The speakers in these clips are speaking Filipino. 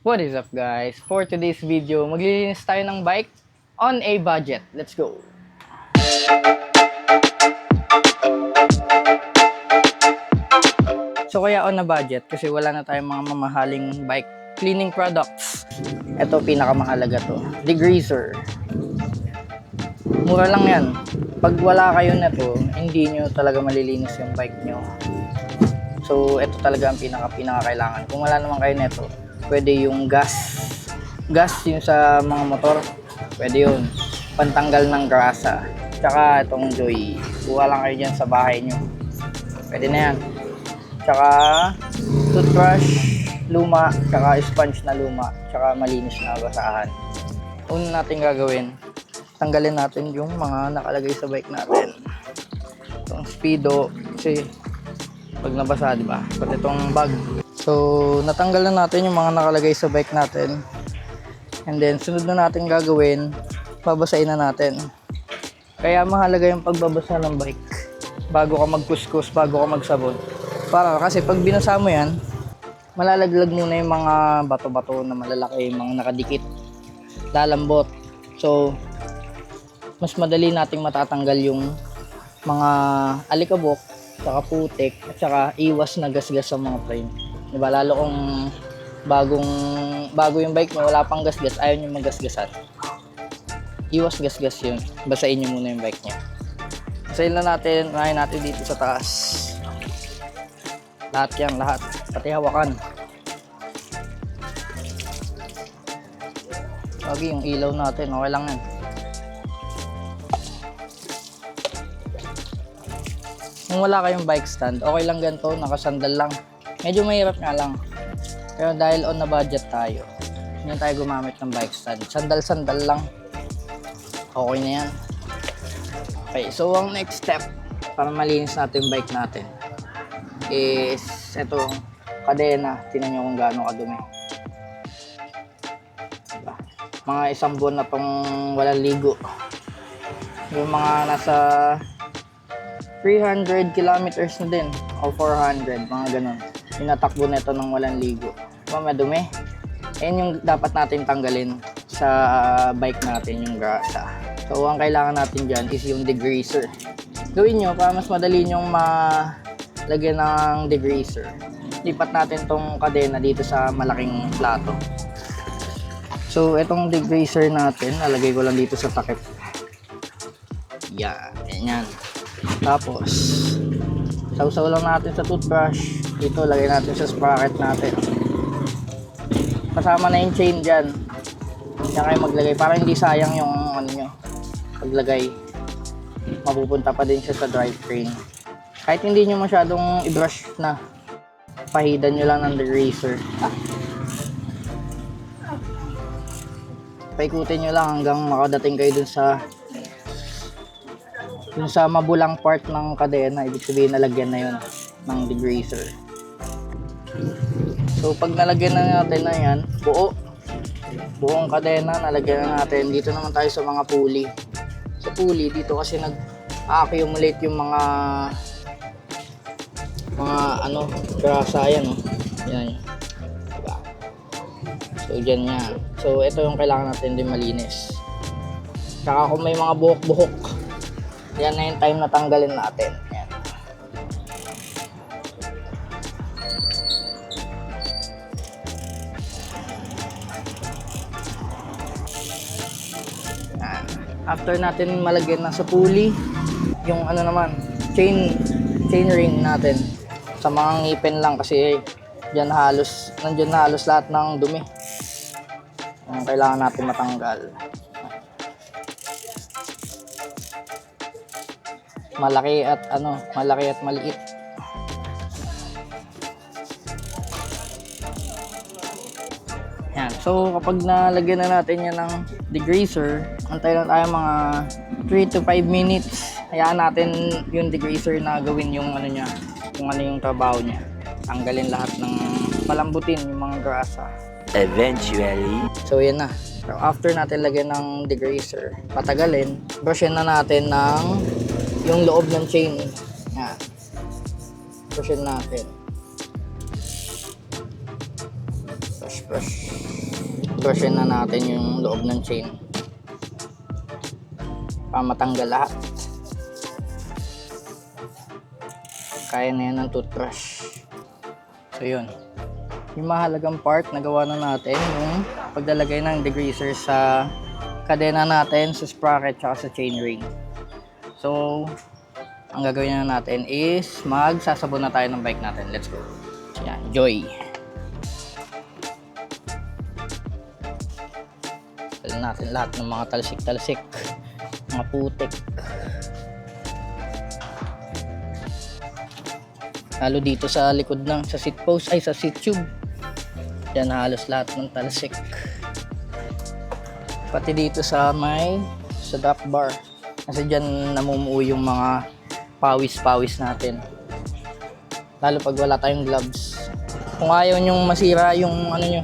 What is up guys? For today's video, maglilinis tayo ng bike on a budget. Let's go! So kaya on a budget kasi wala na tayong mga mamahaling bike cleaning products. Ito pinakamahalaga to. Degreaser. Mura lang yan. Pag wala kayo na to, hindi nyo talaga malilinis yung bike nyo. So, ito talaga ang pinaka pinaka kailangan. Kung wala naman kayo nito, pwede yung gas. Gas yung sa mga motor. Pwede yun. Pantanggal ng grasa. Tsaka itong joy. Kuha lang kayo dyan sa bahay nyo. Pwede na yan. Tsaka toothbrush, luma, tsaka sponge na luma, tsaka malinis na basahan. Una natin gagawin, tanggalin natin yung mga nakalagay sa bike natin. Itong speedo, kasi pag nabasa, di ba? Pati itong bag. So, natanggal na natin yung mga nakalagay sa bike natin. And then, sunod na natin gagawin, babasain na natin. Kaya mahalaga yung pagbabasa ng bike bago ka magkuskus, bago ka magsabon. Para kasi pag binasa mo yan, malalaglag muna yung mga bato-bato na malalaki, yung mga nakadikit, lalambot. So, mas madali nating matatanggal yung mga alikabok, saka putik, at saka iwas na gasgas sa mga frame. Diba? Lalo kung bagong bago yung bike mo, wala pang gasgas, ayaw nyo magasgasan. Iwas gasgas yun. Basahin nyo muna yung bike niya. Basahin na natin, unahin natin dito sa taas. Lahat yan, lahat. Pati hawakan. Lagi yung ilaw natin, okay lang yan. Kung wala kayong bike stand, okay lang ganito, nakasandal lang. Medyo mahirap nga lang. Pero dahil on na budget tayo, hindi tayo gumamit ng bike stand. Sandal-sandal lang. Okay na yan. Okay, so ang next step para malinis natin yung bike natin is ito, kadena. Tingnan nyo kung gaano kadumi. Diba? Mga isang buwan na pang walang ligo. Yung mga nasa 300 kilometers na din o 400, mga ganun. Pinatakbo na ito ng walang ligo. Diba, madumi? Yan yung dapat natin tanggalin sa bike natin, yung grasa. So, ang kailangan natin dyan is yung degreaser. Gawin nyo para mas madali nyong malagyan ng degreaser. Lipat natin tong kadena dito sa malaking plato. So, itong degreaser natin, nalagay ko lang dito sa takip. Yan, ganyan. Tapos, sausaw lang natin sa toothbrush. Dito, lagay natin sa sprocket natin. Kasama na yung chain dyan. Diyan kayo maglagay para hindi sayang yung ano nyo. Paglagay, mapupunta pa din siya sa drivetrain. Kahit hindi nyo masyadong i-brush na, pahidan nyo lang ng degreaser. Ah. Paikutin nyo lang hanggang makadating kayo dun sa dun sa mabulang part ng kadena. Ibig sabihin nalagyan na yun ng degreaser. So pag nalagyan na natin na yan, buo. Buong kadena, nalagyan na natin. Dito naman tayo sa mga pulley. Sa pulley, dito kasi nag-accumulate yung mga mga ano, grasa yan, oh. Yan. Diba? So, dyan yan. So, ito yung kailangan natin din malinis. Tsaka kung may mga buhok-buhok, yan na yung time na tanggalin natin. Yan. After natin malagyan na sa pulley, yung ano naman, chain chain ring natin sa mga ngipin lang kasi diyan halos nandiyan na halos lahat ng dumi. Ang kailangan natin matanggal. Malaki at ano, malaki at maliit. So, kapag nalagyan na natin yan ng degreaser, antay lang tayo mga 3 to 5 minutes. Hayaan natin yung degreaser na gawin yung ano niya, kung ano yung trabaho niya. Tanggalin lahat ng palambutin yung mga grasa. Eventually, So, yan na. So, after natin lagyan ng degreaser, patagalin, brushin na natin ng yung loob ng chain. Yan. Brushin natin. Brush, toothbrush. Brushin na natin yung loob ng chain. Para matanggal lahat. Kaya na yan ng toothbrush. So yun. Yung mahalagang part na gawa na natin yung paglalagay ng degreaser sa kadena natin, sa sprocket, tsaka sa chainring. So, ang gagawin na natin is magsasabon na tayo ng bike natin. Let's go. Yan, joy. Tala natin lahat ng mga talsik-talsik, mga putik. Lalo dito sa likod ng sa seat post ay sa seat tube. Yan halos lahat ng talsik. Pati dito sa may sa drop bar. Kasi dyan namumuo yung mga pawis-pawis natin. Lalo pag wala tayong gloves. Kung ayaw nyong masira yung ano nyo,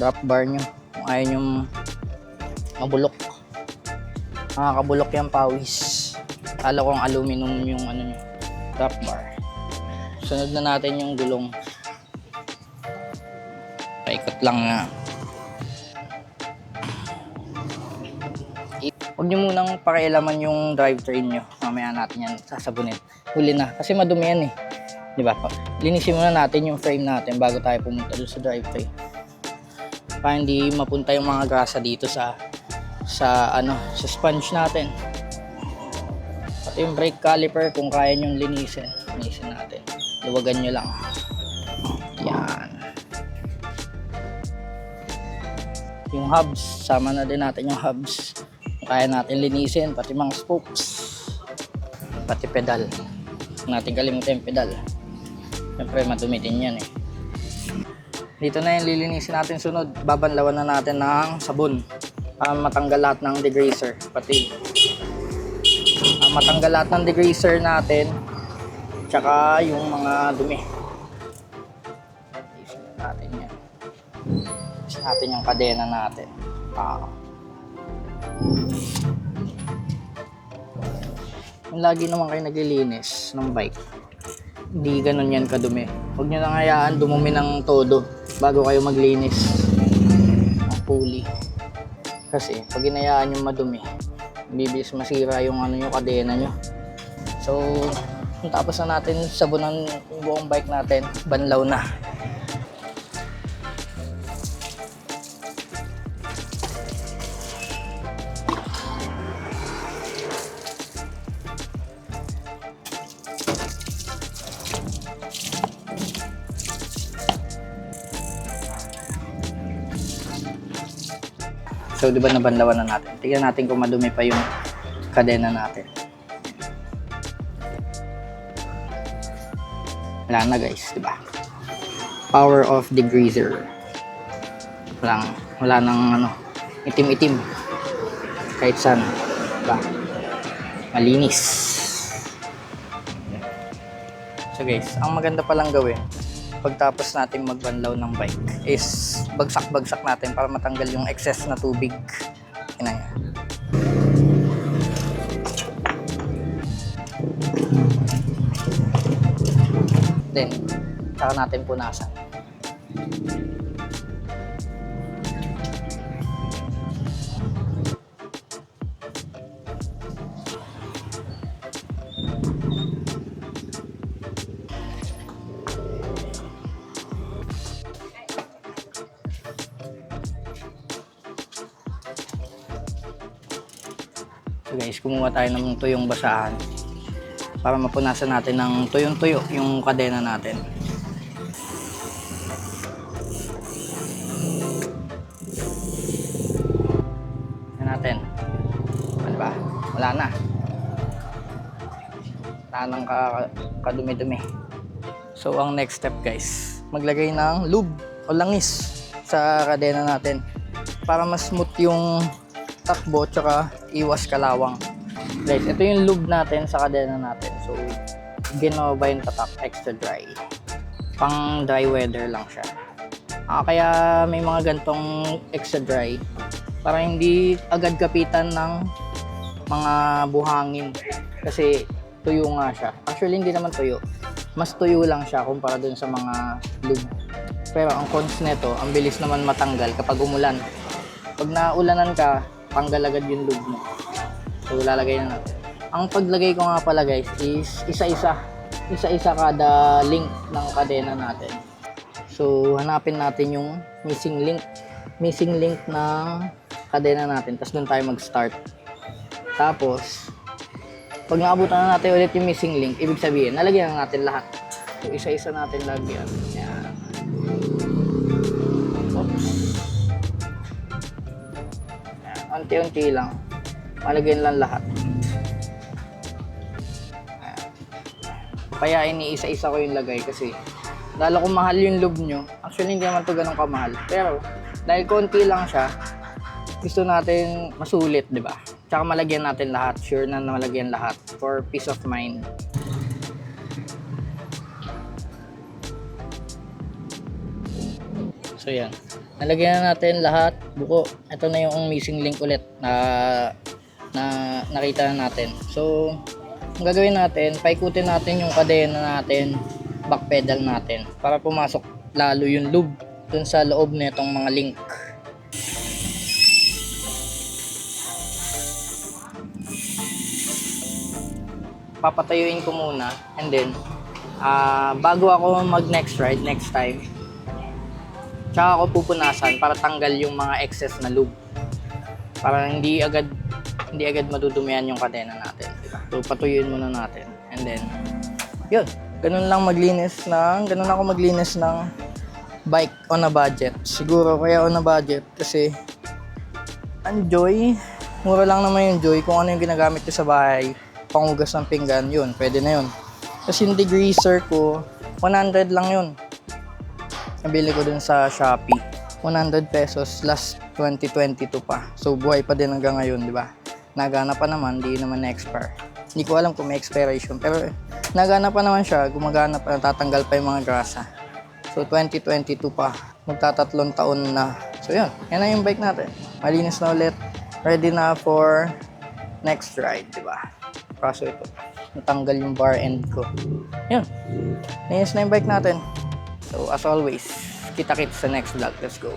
drop bar nyo. Kung ayaw nyong mabulok. Nakakabulok yung pawis. Kala kong aluminum yung ano nyo, drop bar. Sunod na natin yung gulong. Paikot lang nga. Huwag nyo munang pakialaman yung drivetrain nyo. Mamaya natin yan sasabunin. Huli na. Kasi madumi yan eh. Di ba? Linisin muna natin yung frame natin bago tayo pumunta doon sa drivetrain. Para hindi mapunta yung mga grasa dito sa sa ano sa sponge natin. Pati yung brake caliper kung kaya nyong linisin. Linisin natin. Luwagan nyo lang. Yan. Yung hubs, sama na din natin yung hubs. Kaya natin linisin, pati mga spokes. Pati pedal. Natin kalimutan yung pedal. Siyempre, madumi din yan eh. Dito na yung lilinisin natin sunod. Babanlawan na natin ng sabon. Para matanggal lahat ng degreaser. Pati ah, matanggal lahat ng degreaser natin. Tsaka yung mga dumi. Natin yan. Natin yung kadena natin. Kung lagi naman kayo naglilinis ng bike, hindi ganun yan kadumi. Huwag nyo nang hayaan dumumi ng todo bago kayo maglinis ng pulley. Kasi pag inayaan yung madumi, bibilis masira yung ano yung kadena nyo. So, tapos na natin sabunan yung buong bike natin, banlaw na. So, di ba nabanlawan na natin? Tingnan natin kung madumi pa yung kadena natin. Wala na guys, di ba? Power of degreaser. Wala, wala nang ano, itim-itim. Kahit saan. Di ba? Malinis. So guys, ang maganda palang gawin, pagtapos natin magbanlaw ng bike is bagsak-bagsak natin para matanggal yung excess na tubig. Yan na yan. Then, saka natin punasan. So guys, kumuha tayo ng tuyong basahan para mapunasan natin ng tuyong-tuyo yung kadena natin. Yan natin. Ano ba? Wala na. Wala ka- kadumi-dumi. So, ang next step guys, maglagay ng lube o langis sa kadena natin para mas smooth yung takbo tsaka iwas kalawang. Guys, ito yung lube natin sa kadena natin. So, ginawa ba yung tatak extra dry. Pang dry weather lang siya. Ah, kaya may mga gantong extra dry para hindi agad kapitan ng mga buhangin. Kasi tuyo nga siya. Actually, hindi naman tuyo. Mas tuyo lang siya kumpara dun sa mga lube. pero ang cons nito, ang bilis naman matanggal kapag umulan. Pag naulanan ka, tanggal agad yung lube mo. So, lalagay na natin. Ang paglagay ko nga pala guys is isa-isa. Isa-isa kada link ng kadena natin. So, hanapin natin yung missing link. Missing link ng kadena natin. Tapos doon tayo mag-start. Tapos, pag naabutan na natin ulit yung missing link, ibig sabihin, nalagyan na natin lahat. So, isa-isa natin lagyan. Unti-unti lang. Malagyan lang lahat. Kaya iniisa-isa ko yung lagay kasi dahil kung mahal yung loob nyo, actually hindi naman to ganun kamahal. Pero dahil konti lang siya, gusto natin masulit, di ba? Tsaka malagyan natin lahat. Sure na malagyan lahat for peace of mind. So yan. Nalagyan na natin lahat buko. Ito na yung missing link ulit na na nakita na natin. So, ang gagawin natin, paikutin natin yung kadena natin, back pedal natin para pumasok lalo yung lube dun sa loob nitong mga link. papatayuin ko muna and then ah bago ako mag next ride next time tsaka ako pupunasan para tanggal yung mga excess na lube. Para hindi agad hindi agad madudumihan yung kadena natin so patuyuin muna natin. And then yun. Ganun lang maglinis ng ganun ako maglinis ng bike on a budget. Siguro kaya on a budget kasi ang joy mura lang naman yung joy kung ano yung ginagamit ko sa bahay. Pangugas ng pinggan, yun, pwede na yun. Tapos yung degreaser ko, 100 lang yun. Nabili ko dun sa Shopee. 100 pesos last 2022 pa. So buhay pa din hanggang ngayon, di ba? Nagana pa naman, di naman na-expire. Hindi ko alam kung may expiration, pero nagana pa naman siya, gumagana pa, tatanggal pa yung mga grasa. So 2022 pa, magtatatlong taon na. So yun, yan na yung bike natin. Malinis na ulit, ready na for next ride, di ba? Kaso ito, natanggal yung bar end ko. Yun. Linis na yung bike natin. So, as always, kita-kits sa next vlog. Let's go.